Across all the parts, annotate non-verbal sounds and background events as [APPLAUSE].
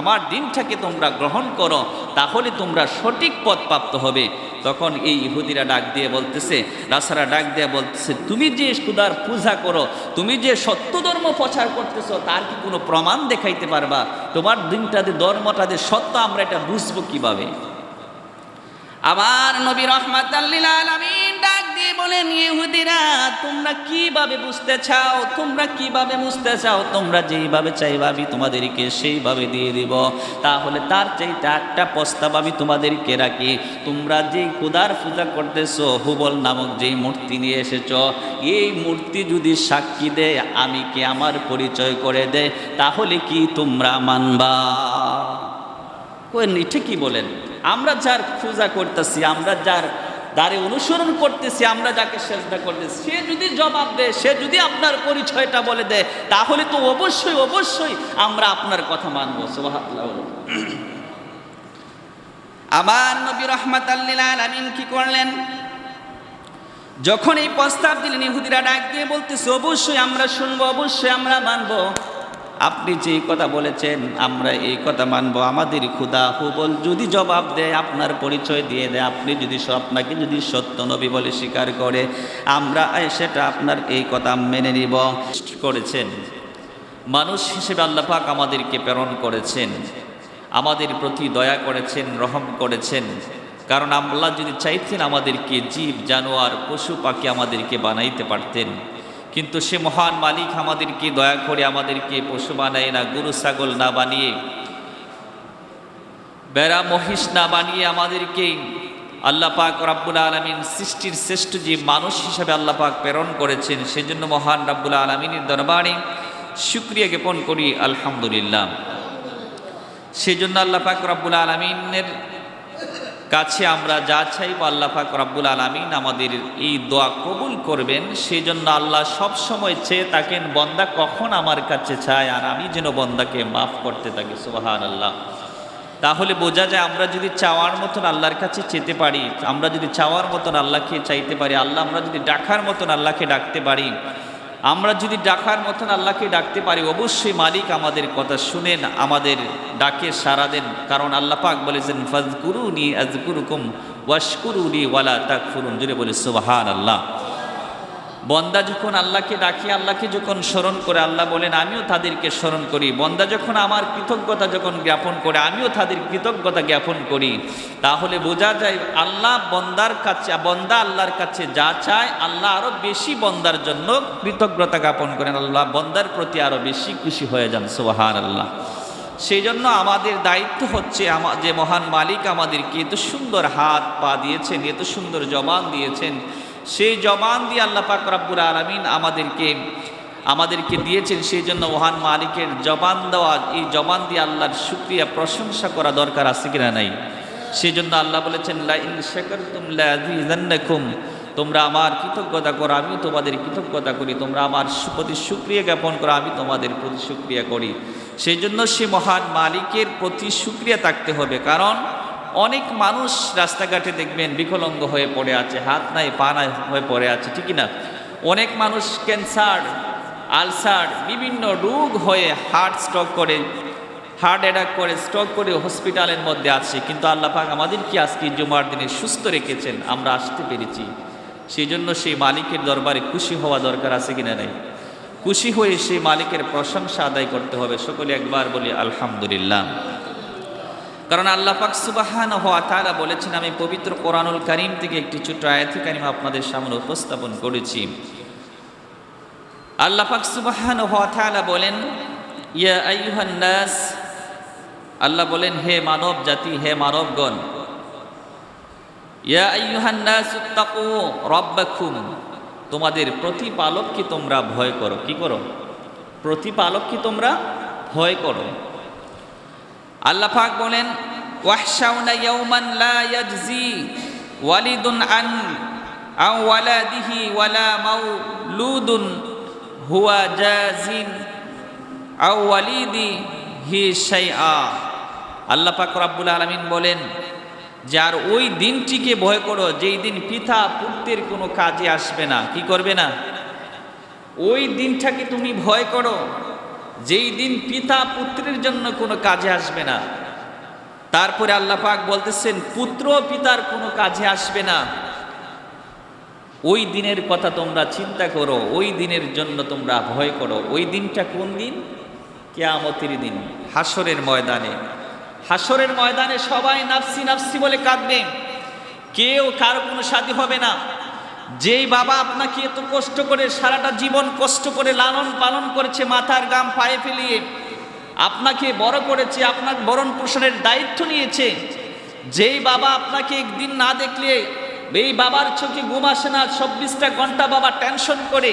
আমার দিনটাকে তোমরা গ্রহণ করো, তাহলে তোমরা সঠিক পথ প্রাপ্ত হবে। তখন এই ইহুদিরা ডাক দিয়ে বলতেছে রাসারা ডাক দিয়ে বলতেছে, তুমি যে খুদার পূজা করো, তুমি যে সত্য ধর্ম প্রচার করতেছো, তার কি কোনো প্রমাণ দেখাইতে পারবা? তোমার দিনটাতে ধর্মটা যে সত্য, আমরা এটা বুঝব কীভাবে? আবার নবী রহমাত দিয়ে বলেন ইহুদিরা, তোমরা কীভাবে বুঝতে চাও? তোমরা কীভাবে বুঝতে চাও? তোমরা যেইভাবে চাইবা আমি তোমাদেরকে সেইভাবে দিয়ে দিব। তাহলে তার চাইতে একটা প্রস্তাব আমি তোমাদেরকে রাখি। তোমরা যে কুদার পূজা করতেছো, হুবল নামক যেই মূর্তি নিয়ে এসেছ, এই মূর্তি যদি সাক্ষী দেয়, আমি কি আমার পরিচয় করে দেয় তাহলে কি তোমরা মানবা? কোয়েন ঠিকই বলেন? আমরা যার পূজা করতেছি, আমরা যার দ্বারে অনুসরণ করতেছি, আমরা যাকে চেষ্টা করতেছি। সে যদি জবাব দেয়, সে যদি আপনার পরিচয়টা বলে দেয়, তাহলে তো অবশ্যই অবশ্যই আমরা আপনার কথা মানবো, সুবহানাল্লাহ আবার নবী রহমাত আলামিন কি করলেন? যখন এই প্রস্তাব দিলেন, ইহুদিরা ডাক দিয়ে বলতেছে, অবশ্যই আমরা শুনব, অবশ্যই আমরা মানবো। আপনি যে কথা বলেছেন, আমরা এই কথা মানবো। আমাদের ক্ষুদা হুবল যদি জবাব দেয়, আপনার পরিচয় দিয়ে দেয়। আপনি যদি আপনাকে যদি সত্য নবী বলে স্বীকার করে, আমরা সেটা আপনার এই কথা মেনে নিব। করেছেন। মানুষ হিসেবে আল্লাহ পাক আমাদেরকে প্রেরণ করেছেন। আমাদের প্রতি দয়া করেছেন, রহম করেছেন। কারণ আল্লাহ যদি চাইতেন আমাদেরকে জীব, জানোয়ার, পশু পাখি আমাদেরকে বানাইতে পারতেন। কিন্তু সে মহান মালিক আমাদেরকে দয়া করে আমাদেরকে পশু বানায় না, গরু, ছাগল না বানিয়ে, বেড়া, মহিষ না বানিয়ে আমাদেরকে আল্লাহ পাক রাব্বুল আলমিন সৃষ্টির শ্রেষ্ঠ যে মানুষ হিসাবে আল্লাহ পাক প্রেরণ করেছেন, সেজন্য মহান রাব্বুল আলমিনের দরবারে শুক্রিয়া জ্ঞাপন করি, আলহামদুলিল্লাহ। সেজন্য আল্লাহ পাক রাব্বুল আলমিনের কাছে আমরা যা চাইব আল্লাহ পাক রাব্বুল আলমিন আমাদের এই দোয়া কবুল করবেন। সেই জন্য আল্লাহ সব সময় চেয়ে থাকেন, বন্দা কখন আমার কাছে চায় আর আমি যেন বন্দাকে মাফ করতে থাকি? সুবাহান আল্লাহ তাহলে বোঝা যায় আমরা যদি চাওয়ার মতন আল্লাহর কাছে চেতে পারি, আমরা যদি চাওয়ার মতন আল্লাহকে চাইতে পারি, আল্লাহ আমরা যদি ডাকার মতন আল্লাহকে ডাকতে পারি আমরা যদি ডাকার মতন আল্লাহকে ডাকতে পারি, অবশ্যই মালিক আমাদের কথা শুনেন, আমাদের ডাকে সারা দেন। কারণ আল্লাহ পাক বলেছেন ফাজকুরুনি আজকুরুকুম ওয়াশকুরুনি ওয়ালা তাকফুরুন। জুড়ে বলে সুবাহান আল্লাহ বন্দা যখন আল্লাহকে ডাকি, আল্লাহকে যখন স্মরণ করে, আল্লাহ বলেন, আমিও তাদেরকে স্মরণ করি। বন্দা যখন আমার কৃতজ্ঞতা যখন জ্ঞাপন করে, আমিও তাদের কৃতজ্ঞতা জ্ঞাপন করি। তাহলে বোঝা যায়, আল্লাহ বন্দার কাছে, বন্দা আল্লাহর কাছে যা চায়, আল্লাহ আরও বেশি বন্দার জন্য কৃতজ্ঞতা জ্ঞাপন করেন। আল্লাহ বন্দার প্রতি আরও বেশি খুশি হয়ে যান সোহান আল্লাহ সেই জন্য আমাদের দায়িত্ব হচ্ছে, আমা, যে মহান মালিক আমাদেরকে এত সুন্দর হাত পা দিয়েছেন, এত সুন্দর জবান দিয়েছেন সেই জবান দিয়ে আল্লাহ পাক রব্বুল আলমিন আমাদেরকে আমাদেরকে দিয়েছেন। সেই জন্য মহান মালিকের জবান দেওয়া, এই জবান দিয়ে আল্লাহর শুক্রিয়া, প্রশংসা করা দরকার আছে কিনা নাই? সেই জন্য আল্লাহ বলেছেন, লাইন শেখর তুমলাকুম তোমরা আমার কৃতজ্ঞতা করো, আমিও তোমাদের কৃতজ্ঞতা করি। তোমরা আমার প্রতি সুক্রিয়া জ্ঞাপন করো, আমি তোমাদের প্রতি সুক্রিয়া করি। সেই জন্য সে মহান মালিকের প্রতি সুক্রিয়া থাকতে হবে। কারণ অনেক মানুষ রাস্তাঘাটে দেখবেন বিকলঙ্গ হয়ে পড়ে আছে, হাত নাই, পা নাই হয়ে পড়ে আছে, ঠিকই না? অনেক মানুষ ক্যান্সার, আলসার, বিভিন্ন রোগ হয়ে হার্ট স্ট্রোক করে, হার্ট অ্যাটাক করে, স্ট্রোক করে হসপিটালের মধ্যে আছে। কিন্তু আল্লাহ পাক আমাদের কি আজকে জুমার দিনে সুস্থ রেখেছেন, আমরা আসতে পেরেছি। সেই জন্য সেই মালিকের দরবারে খুশি হওয়া দরকার আছে কিনা নাই? খুশি হয়ে সেই মালিকের প্রশংসা আদায় করতে হবে। সকলে একবার বলি, আলহামদুলিল্লাহ। কারণ আল্লাহ পাক সুবাহান হওয়া তারা বলেছেন, আমি পবিত্র কোরআনুল কারিম থেকে একটি ছোট্ট আয়াতি কারিম আপনাদের সামনে উপস্থাপন করেছি। আল্লাহ পাক সুবাহান হওয়া তালা বলেন, ইয়া আইয়ুহান নাস, আল্লাহ বলেন, হে মানব জাতি, হে মানবগণ, ইয়া আইয়ুহান নাস ইত্তাকু রাব্বাকুম, তোমাদের প্রতিপালককে তোমরা ভয় করো। কি করো? প্রতিপালককে তোমরা ভয় করো। আল্লাহ পাক বলেন, ওয়াহশাউনা ইয়াউমান লা ইয়াজজি ওয়ালিদুন আন আও ওয়ালাদিহি ওয়ালা মাউলুদুন, হুয়া জাজিন আও ওয়ালিদি হি শাইআ। আল্লাহ পাক রাব্বুল আলামিন বলেন যার ওই দিনটিকে ভয় করো, যেই দিন পিতা পুত্রের কোনো কাজে আসবে না। কি করবে না? ওই দিনটাকে তুমি ভয় করো যেই দিন পিতা পুত্রের জন্য কোনো কাজে আসবে না, তারপরে আল্লাহ পাক বলতেছেন, পুত্র পিতার কোনো কাজে আসবে না। ওই দিনের কথা তোমরা চিন্তা করো, ওই দিনের জন্য তোমরা ভয় করো। ওই দিনটা কোন দিন? কেয়ামতের দিন হাসরের ময়দানে। হাসরের ময়দানে সবাই নাফসি নাফসি বলে কাঁদবে। কেউ কারও কোনো সাথী হবে না। যেই বাবা আপনাকে এত কষ্ট করে সারাটা জীবন কষ্ট করে লালন পালন করেছে, মাথার গাম পায়ে ফেলিয়ে, আপনাকে বড় করেছে, আপনার বরণ পোষণের দায়িত্ব নিয়েছে, যেই বাবা আপনাকে একদিন না দেখলে, এই বাবার চোখে ঘুম আসে না, চব্বিশটা ঘণ্টা বাবা টেনশন করে,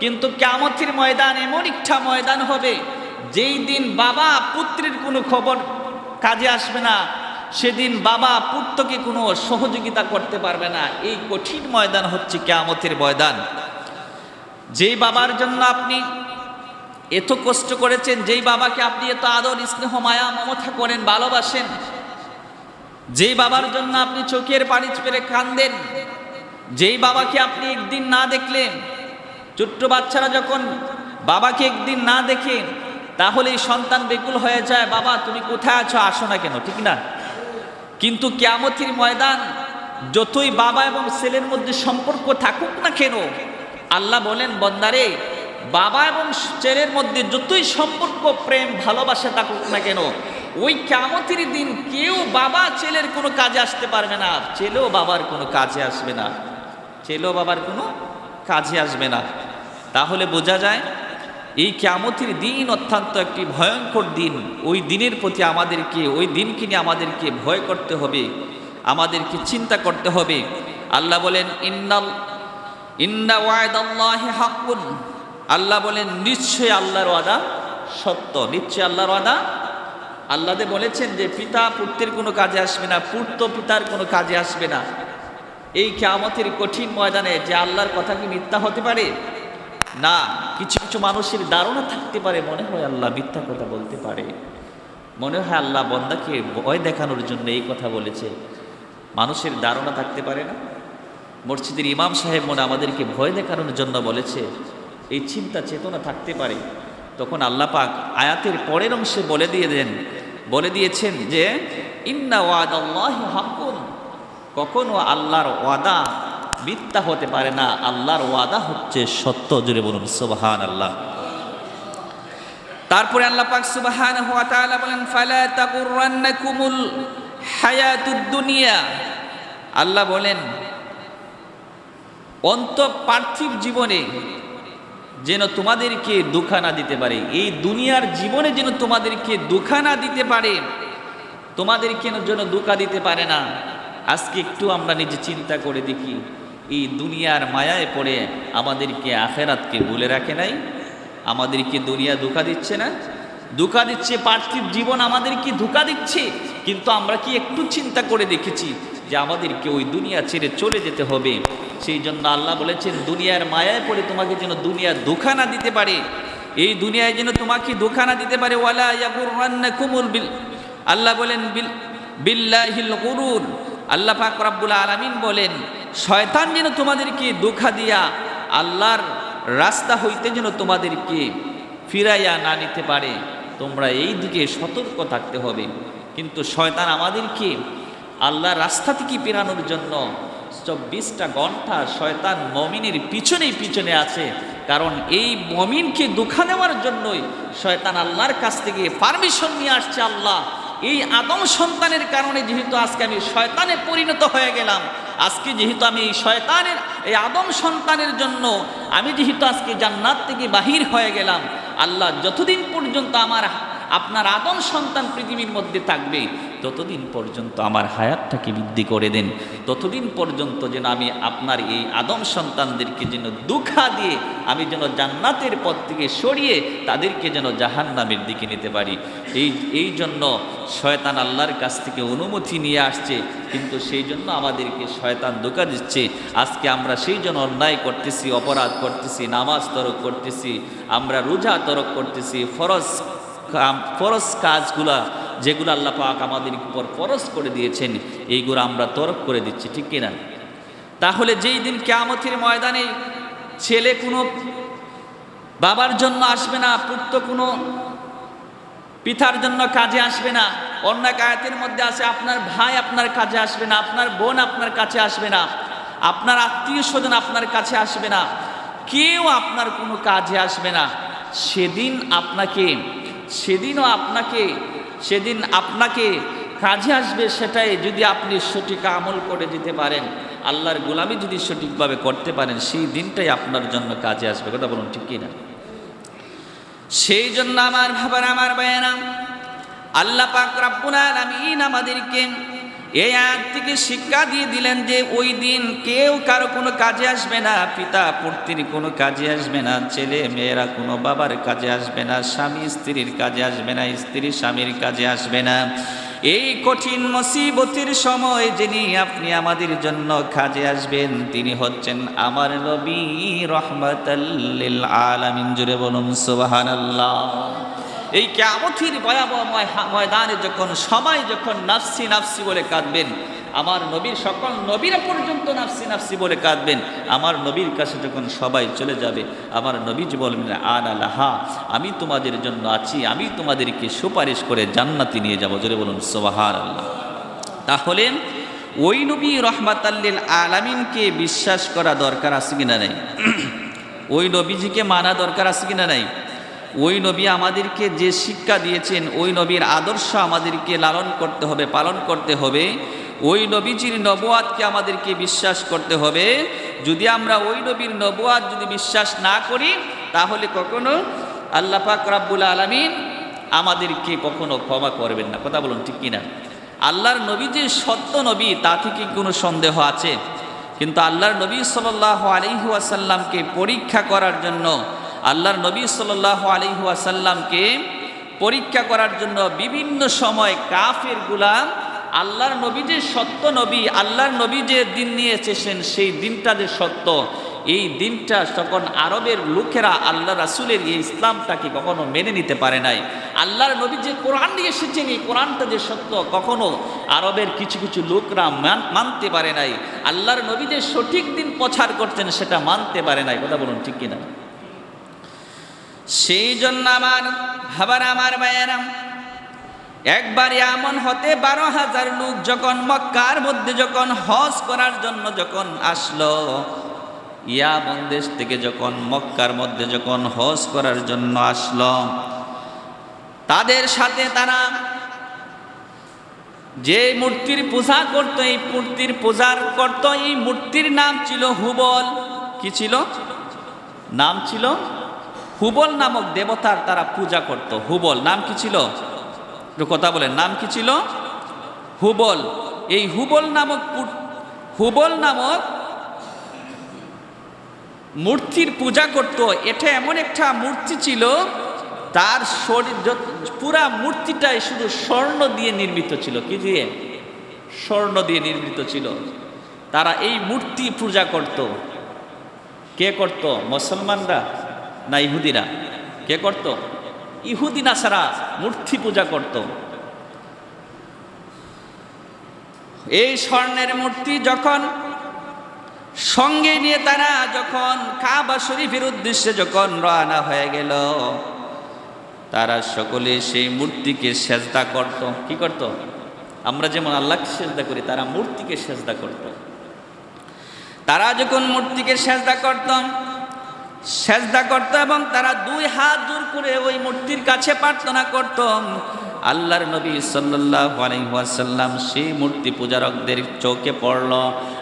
কিন্তু কেমতির ময়দান এমন একটা ময়দান হবে, যেই দিন বাবা পুত্রের কোনো খবর কাজে আসবে না সেদিন বাবা পুত্রকে কোনো সহযোগিতা করতে পারবে না। এই কঠিন ময়দান হচ্ছে কেয়ামতের ময়দান। যেই বাবার জন্য আপনি এত কষ্ট করেছেন, যেই বাবাকে আপনি এত আদর, স্নেহ, মায়া, মমতা করেন, ভালোবাসেন, যেই বাবার জন্য আপনি চোখের পানি পেরে কান্দেন যেই বাবাকে আপনি একদিন না দেখলেন, ছোট্ট বাচ্চারা যখন বাবাকে একদিন না দেখে তাহলে সন্তান বেকুল হয়ে যায়, বাবা, তুমি কোথায় আছো? আসো না কেন। ঠিক না? কিন্তু কেয়ামতির ময়দান যতই বাবা এবং ছেলের মধ্যে সম্পর্ক থাকুক না কেন, আল্লাহ বলেন, বন্দারে, বাবা এবং ছেলের মধ্যে যতই সম্পর্ক, প্রেম, ভালোবাসা থাকুক না কেন, ওই কেমতির দিন কেউ বাবা, ছেলের কোনো কাজে আসতে পারবে না ছেলেও বাবার কোনো কাজে আসবে না, ছেলেও বাবার কোনো কাজে আসবে না। তাহলে বোঝা যায় এই কেমতির দিন অত্যন্ত একটি ভয়ঙ্কর দিন। ওই দিনের প্রতি আমাদেরকে, ওই দিনকে নিয়ে আমাদেরকে ভয় করতে হবে, আমাদেরকে চিন্তা করতে হবে। আল্লাহ বলেন, ইন্নাল, ইন্না ওয়াদাল্লাহি হাক্কুন। আল্লাহ বলেন নিশ্চয় আল্লাহর ওয়াদা সত্য। নিশ্চয় আল্লাহর ওয়াদা আল্লাদে বলেছেন যে, পিতা পুত্রের কোনো কাজে আসবে না, পুত্র পিতার কোনো কাজে আসবে না। এই কেয়ামতের কঠিন ময়দানে যে আল্লাহর কথা কি মিথ্যা হতে পারে? না, কিছু কিছু মানুষের ধারণা থাকতে পারে, মনে হয় আল্লাহ মিথ্যা কথা বলতে পারে। মনে হয় আল্লাহ বন্দাকে ভয় দেখানোর জন্য এই কথা বলেছে। মানুষের ধারণা থাকতে পারে না। মসজিদের ইমাম সাহেব মনে আমাদেরকে ভয় দেখানোর জন্য বলেছে, এই চিন্তা চেতনা থাকতে পারে। তখন আল্লাহ পাক আয়াতের পরের অংশে বলে দিয়ে দেন, বলে দিয়েছেন যে, ইন্না ওয়াদ আল্লাহ হাকুন কখনো আল্লাহর ওয়াদা মিথ্যা হতে পারে না। আল্লাহর ওয়াদা হচ্ছে সত্য। জুড়ে বলুন সুবাহান আল্লাহ তারপরে আল্লাহ পাক সুবহানাহু ওয়া তাআলা বলেন, ফালা তাগুররান্নাকুমুল হায়াতুদ দুনিয়া। আল্লাহ বলেন, অন্ত পার্থিব জীবনে যেন তোমাদেরকে দুঃখা না দিতে পারে, এই দুনিয়ার জীবনে যেন তোমাদেরকে দুঃখা না দিতে পারে তোমাদেরকে যেন দুঃখা দিতে পারে না? আজকে একটু আমরা নিজে চিন্তা করে দেখি এই দুনিয়ার মায়ায় পড়ে আমাদেরকে আখেরাতকে ভুলে রাখে নাই, আমাদেরকে দুনিয়া ধোকা দিচ্ছে না। ধোকা দিচ্ছে পার্থিব জীবন আমাদেরকে ধোকা দিচ্ছে, কিন্তু আমরা কি একটু চিন্তা করে দেখেছি যে আমাদেরকে ওই দুনিয়া ছেড়ে চলে যেতে হবে। সেই জন্য আল্লাহ বলেছেন, দুনিয়ার মায়ায় পড়ে তোমাকে যেন দুনিয়া ধোকা না দিতে পারে। এই দুনিয়ায় যেন তোমাকে ধোকা না দিতে পারে। ওয়ালা ইয়াগুররান্নাকুমুল বিল আল্লাহ বলেন, বিল, বিল্লাহিল গুরুর আল্লাহ পাক রাব্বুল আলামিন বলেন, শয়তান যেন তোমাদেরকে ধোকা দিয়া আল্লাহর রাস্তা হইতে যেন তোমাদেরকে ফিরাইয়া না নিতে পারে, তোমরা এই দিকে সতর্ক থাকতে হবে। কিন্তু শয়তান আমাদেরকে আল্লাহর রাস্তা থেকে পেরানোর জন্য চব্বিশটা ঘণ্টা শয়তান মমিনের পিছনেই পিছনে আছে। কারণ এই মমিনকে দুঃখা দেওয়ার জন্যই শয়তান আল্লাহর কাছ থেকে পারমিশন নিয়ে আসছে আল্লাহ। এই আদম সন্তানের কারণে যেহেতু আজকে আমি শয়তানে পরিণত হয়ে গেলাম, আজকে যেহেতু আমি এই শয়তানের, এই আদম সন্তানের জন্য আমি যেহেতু আজকে জান্নাত থেকে বাহির হয়ে গেলাম, আল্লাহ যতদিন পর্যন্ত আমার আপনার আদম সন্তান পৃথিবীর মধ্যে থাকবে, ততদিন পর্যন্ত আমার হায়াতটাকে বৃদ্ধি করে দেন। ততদিন পর্যন্ত যেন আমি আপনার এই আদম সন্তানদেরকে যেন দুঃখা দিয়ে আমি যেন জান্নাতের পথ থেকে সরিয়ে তাদেরকে যেন জাহান্নামের দিকে নিতে পারি। এই এই জন্য শয়তান আল্লাহর কাছ থেকে অনুমতি নিয়ে আসছে, কিন্তু সেই জন্য আমাদেরকে শয়তান ধোকা দিচ্ছে। আজকে আমরা সেই জন্য অন্যায় করতেছি, অপরাধ করতেছি, নামাজ তরক করতেছি, আমরা রোজা তরক করতেছি, ফরজ কাম- ফরজ কাজগুলা যেগুলো আল্লাহ পাক আমাদের উপর ফরজ করে দিয়েছেন, এইগুলো আমরা তরক করে দিচ্ছি, ঠিক কিনা? তাহলে যেই দিন কেয়ামতের ময়দানে ছেলে কোনো বাবার জন্য আসবে না, পুত্র কোনো পিতার জন্য কাজে আসবে না, অন্য এক আয়াতের মধ্যে আছে, আপনার ভাই আপনার কাজে আসবে না, আপনার বোন আপনার কাছে আসবে না, আপনার আত্মীয় স্বজন আপনার কাছে আসবে না, কেউ আপনার কোনো কাজে আসবে না, সেদিন আপনাকে সেদিনও আপনাকে, সেদিন আপনাকে কাজে আসবে সেটাই যদি আপনি সঠিক আমল করে দিতে পারেন। আল্লাহর গোলামি যদি সঠিকভাবে করতে পারেন, সেই দিনটাই আপনার জন্য কাজে আসবে। কথা বলুন ঠিক কিনা? সেই জন্য আমার ভাবার, আমার বয়ান, আল্লাহ পাক রাব্বুল আলামিন আমাদেরকে এই আয়াত থেকে শিক্ষা দিয়ে দিলেন যে ওই দিন কেউ কারও কোনো কাজে আসবে না, পিতা পুত্রির কোনো কাজে আসবে না, ছেলে মেয়েরা কোনো বাবার কাজে আসবে না, স্বামী স্ত্রীর কাজে আসবে না, স্ত্রী স্বামীর কাজে আসবে না। এই কঠিন মুসিবতের সময় যিনি আপনি আমাদের জন্য কাজে আসবেন, তিনি হচ্ছেন আমার নবী রহমতাল্লিল আলামিন। জুড়ে বলুন, সুবহানাল্লাহ। এই কেমথির ভয়াবহ ময়- ময়দানে যখন সবাই যখন নাফসি নাফসি বলে কাঁদবেন, আমার নবীর সকল নবীরা পর্যন্ত নাফসি নাফসি বলে কাঁদবেন, আমার নবীর কাছে যখন সবাই চলে যাবে, আমার নবীজি বলবেন, আন আল্লাহা আমি তোমাদের জন্য আছি, আমি তোমাদেরকে সুপারিশ করে জান্নাতি নিয়ে যাব। জোরে বলুন সোবাহার আল্লাহ তাহলে ওই নবী রহমাতাল্লিল আলামিনকে বিশ্বাস করা দরকার আছে কিনা নাই? [CLEARS THROAT] ওই নবীজিকে মানা দরকার আছে কিনা নাই? ওই নবী আমাদেরকে যে শিক্ষা দিয়েছেন, ওই নবীর আদর্শ আমাদেরকে লালন করতে হবে, পালন করতে হবে। ওই নবীজির নবুয়াদকে আমাদেরকে বিশ্বাস করতে হবে। যদি আমরা ওই নবীর নবুয়াদ যদি বিশ্বাস না করি, তাহলে কখনো আল্লাহ পাক রাব্বুল আলামিন আমাদেরকে কখনো ক্ষমা করবেন না। কথা বলুন ঠিক কিনা? আল্লাহর নবী যে সত্য নবী, তা থেকে কোনো সন্দেহ আছে? কিন্তু আল্লাহর নবী সাল্লাহ আলিহু আসাল্লামকে পরীক্ষা করার জন্য আল্লাহর নবী সাল্লাহ আলিহু আসাল্লামকে পরীক্ষা করার জন্য বিভিন্ন সময় কাফের গুলাম আল্লাহর নবী যে সত্য নবী, আল্লাহর নবী যে দিন নিয়ে এসেছেন সেই দিনটা যে সত্য, এই দিনটা তখন আরবের লোকেরা আল্লাহ রাসুলের এই ইসলামটাকে কখনো মেনে নিতে পারে নাই। আল্লাহর নবী যে কোরআন নিয়ে এসেছেন, এই কোরআনটা যে সত্য, কখনো আরবের কিছু কিছু লোকরা মান- মানতে পারে নাই। আল্লাহর নবী যে সঠিক দিন প্রচার করতেন, সেটা মানতে পারে নাই। কথা বলুন ঠিক কিনা? সেই জন্য আমার ভাবার আমার মায়েরাম, একবার এমন হতে বারো হাজার লোক যখন মক্কার মধ্যে যখন হজ করার জন্য যখন আসলো ইয়ামন দেশ থেকে যখন মক্কার মধ্যে যখন হজ করার জন্য আসলো, তাদের সাথে তারা যে মূর্তির পূজা করত, এই মূর্তির পূজার করত, এই মূর্তির নাম ছিল হুবল। কি ছিল? নাম ছিল হুবল নামক দেবতার তারা পূজা করত। হুবল, নাম কি ছিল? কথা বলেন, নাম কি ছিল? হুবল। এই হুবল নামক হুবল নামক মূর্তির পূজা করত। এটা এমন একটা মূর্তি ছিল, তার শরীর পুরা মূর্তিটাই শুধু স্বর্ণ দিয়ে নির্মিত ছিল। কি দিয়ে? স্বর্ণ দিয়ে নির্মিত ছিল। তারা এই মূর্তি পূজা করত। কে করত? মুসলমানরা? না ইহুদিরা? কে করত? ইহুদি নাসারা মূর্তি পূজা করত। এই স্বর্ণের মূর্তি যখন সঙ্গে নিয়ে তারা যখন কাবা শরীফের উদ্দেশ্যে যখন রওনা হয়ে গেল, তারা সকলে সেই মূর্তিকে সেজদা করত। কি করত? আমরা যেমন আল্লাহকে সেজদা করি, তারা মূর্তিকে সেজদা করত। তারা যখন মূর্তিকে সেজদা করতাম সেজদা করত এবং তারা দুই হাত জোর করে ওই মূর্তির কাছে প্রার্থনা করত। আল্লাহর নবী ওয়াসাল্লাম সেই মূর্তি পূজারকদের চোখে পড়ল।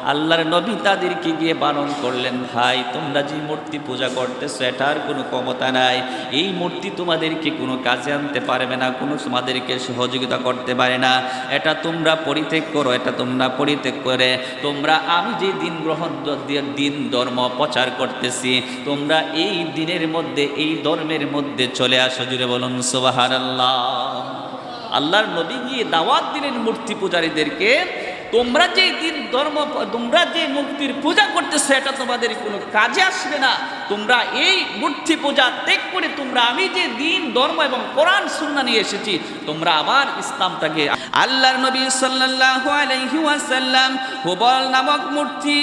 আল্লাহর নবী তাদেরকে গিয়ে বারণ করলেন, ভাই, তোমরা যে মূর্তি পূজা করতেছো, এটার কোনো ক্ষমতা নাই। এই মূর্তি তোমাদেরকে কোনো কাজে আনতে পারবে না, কোনো তোমাদেরকে সহযোগিতা করতে পারে না। এটা তোমরা পরিত্যাগ করো, এটা তোমরা পরিত্যাগ করে। তোমরা, আমি যে দিন গ্রহণ দিন ধর্ম প্রচার করতেছি, তোমরা এই দিনের মধ্যে, এই ধর্মের মধ্যে চলে আসো। জুড়ে বলুন সোবাহার আল্লাহ আল্লাহর নবী গিয়ে দাওয়াত দিলেন মূর্তি পূজারীদেরকে তোমরা যে দিন ধর্ম, তোমরা যে মূর্তির পূজা করতেছো, এটা তোমাদের কোনো কাজে আসবে না। তোমরা এই মূর্তি পূজা ত্যাগ করে তোমরা, আমি যে দিন ধর্ম এবং কোরআন সুন্না নিয়ে এসেছি, তোমরা আবার ইসলামটাকে আল্লাহর নবী সাল্লাল্লাহু আলাইহি ওয়াসাল্লাম হুবল নামক মূর্তি,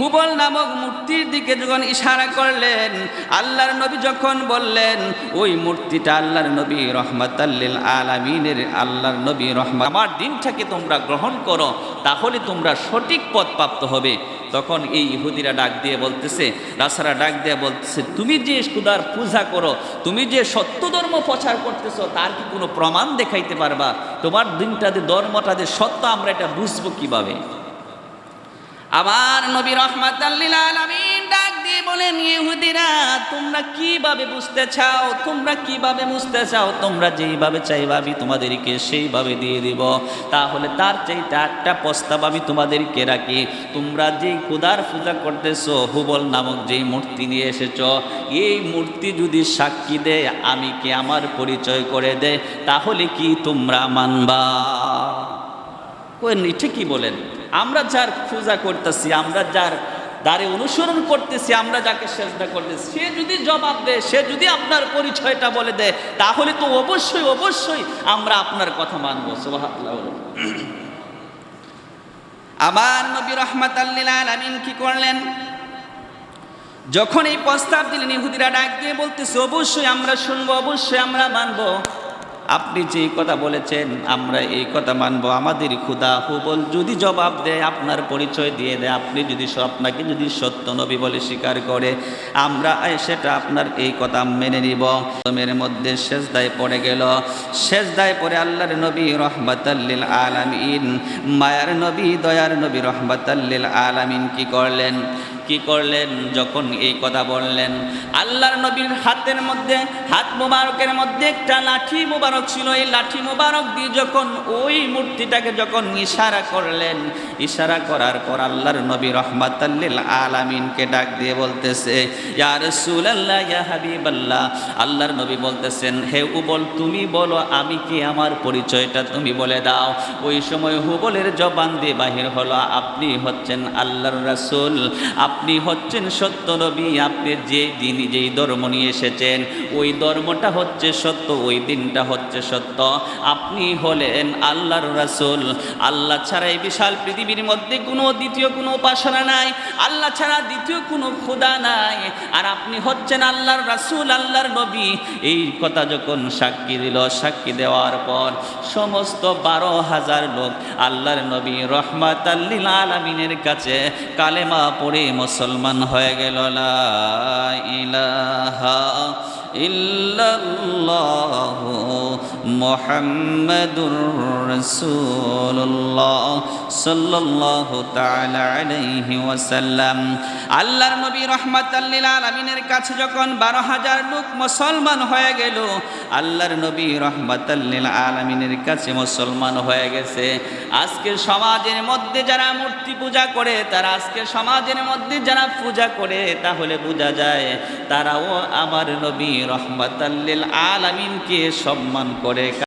হুবল নামক মূর্তির দিকে যখন ইশারা করলেন, আল্লাহর নবী যখন বললেন, ওই মূর্তিটা আল্লাহর নবী রহমাতাল্লিল আলামিনের, আল্লাহর নবী রহমত আমার দিনটাকে তোমরা গ্রহণ করো তাহলে তোমরা সঠিক পথ প্রাপ্ত হবে। তখন এই ইহুদিরা ডাক দিয়ে বলতেছে রাসারা ডাক দিয়ে বলতেছে, তুমি যে খুদার পূজা করো, তুমি যে সত্য ধর্ম প্রচার করতেছ, তার কি কোনো প্রমাণ দেখাইতে পারবা? তোমার দিনটাতে ধর্মটাতে সত্য, আমরা এটা বুঝব কীভাবে? আমার নবী রহমাত আলামিন ডাক দিয়ে বলেন, ইহুদিরা, তোমরা কীভাবে বুঝতে চাও? তোমরা কীভাবে বুঝতে চাও? তোমরা যেইভাবে চাইবা আমি তোমাদেরকে সেইভাবে দিয়ে দিব। তাহলে তার চাইতে একটা প্রস্তাব আমি তোমাদেরকে রাখি। তোমরা যেই খুদার পূজা করতেছো, হুবল নামক যেই মূর্তি নিয়ে এসেছ, এই মূর্তি যদি সাক্ষী দেয়, আমি কি আমার পরিচয় করে দেয় তাহলে কি তোমরা মানবা? কোয়েন ঠিকই বলেন? আমরা যার পূজা করতেছি, আমরা যার দ্বারে অনুসরণ করতেছি, আমরা যাকে চেষ্টা করতেছি, সে যদি জবাব দেয়, সে যদি আপনার পরিচয়টা বলে দেয়, তাহলে তো অবশ্যই অবশ্যই আমরা আপনার কথা মানবো বলুন। আমার নবী রহমাত আলামিন কি করলেন যখন এই প্রস্তাব দিলেন, ইহুদিরা ডাক দিয়ে বলতেছে, অবশ্যই আমরা শুনব, অবশ্যই আমরা মানবো আপনি যে কথা বলেছেন, আমরা এই কথা মানবো। আমাদের ক্ষুদা হুবল যদি জবাব দেয়, আপনার পরিচয় দিয়ে দেয়। আপনি যদি আপনাকে যদি সত্য নবী বলে স্বীকার করে, আমরা সেটা আপনার এই কথা মেনে নিব। মের মধ্যে শেষ দায় পড়ে গেল। শেষ দায় পড়ে আল্লাহর নবী রহমাতাল্লিল আলামিন। মায়ার নবী, দয়ার নবী রহমাতাল্লিল আলামিন কি করলেন? কি করলেন? যখন এই কথা বললেন, আল্লাহর নবীর হাতের মধ্যে, হাত মোবারকের মধ্যে একটা লাঠি মোবারক ছিল। এই লাঠি মোবারক দিয়ে যখন ওই মূর্তিটাকে যখন ইশারা করলেন, ইশারা করার পর আল্লাহর নবী রহমাতাল্লিল আলামিনকে ডাক দিয়ে বলতেছে, ইয়া রাসূলুল্লাহ, ইয়া হাবিবাল্লাহ। আল্লাহর নবী বলতেছেন, হে উবল, তুমি বলো, আমি কি আমার পরিচয়টা তুমি বলে দাও? ওই সময় হুবলের জবান দিয়ে বাহির হলো, আপনি হচ্ছেন আল্লাহর রাসুল রাসূল। আপনি হচ্ছেন সত্য নবী, আপনি যে দিন যেই ধর্ম নিয়ে এসেছেন, ওই ধর্মটা হচ্ছে সত্য, ওই দিনটা হচ্ছে সত্য। আপনি হলেন আল্লাহর রাসূল। আল্লাহ ছাড়া এই বিশাল পৃথিবীর মধ্যে কোনো দ্বিতীয়, কোনো উপাসনা নাই। আল্লাহ ছাড়া দ্বিতীয় কোনো খোদা নাই। আর আপনি হচ্ছেন আল্লাহর রাসূল, আল্লাহর নবী। এই কথা যখন সাক্ষী দিল, সাক্ষী দেওয়ার পর সমস্ত বারো হাজার লোক আল্লাহর নবী রহমাত আল্লিল আলমিনের কাছে কালেমা পড়ে মুসলমান হয়ে গেল লা ইলাহা ইল্লাল্লাহ মুহাম্মাদুর রাসূলুল্লাহ সাল্লাল্লাহু তাআলা ওয়াসাল্লাম। আল্লাহর নবী রহমাতাল লিল কাছে যখন বারো হাজার লোক মুসলমান হয়ে গেল, আল্লাহর নবী রহমাতাল লিল আলামিনের কাছে মুসলমান হয়ে গেছে। আজকের সমাজের মধ্যে যারা মূর্তি পূজা করে, তারা আজকের সমাজের মধ্যে যারা পূজা করে, তাহলে বোঝা যায় তারাও আমার নবী রহমাতাল্লিল আলামিনকে সম্মান করে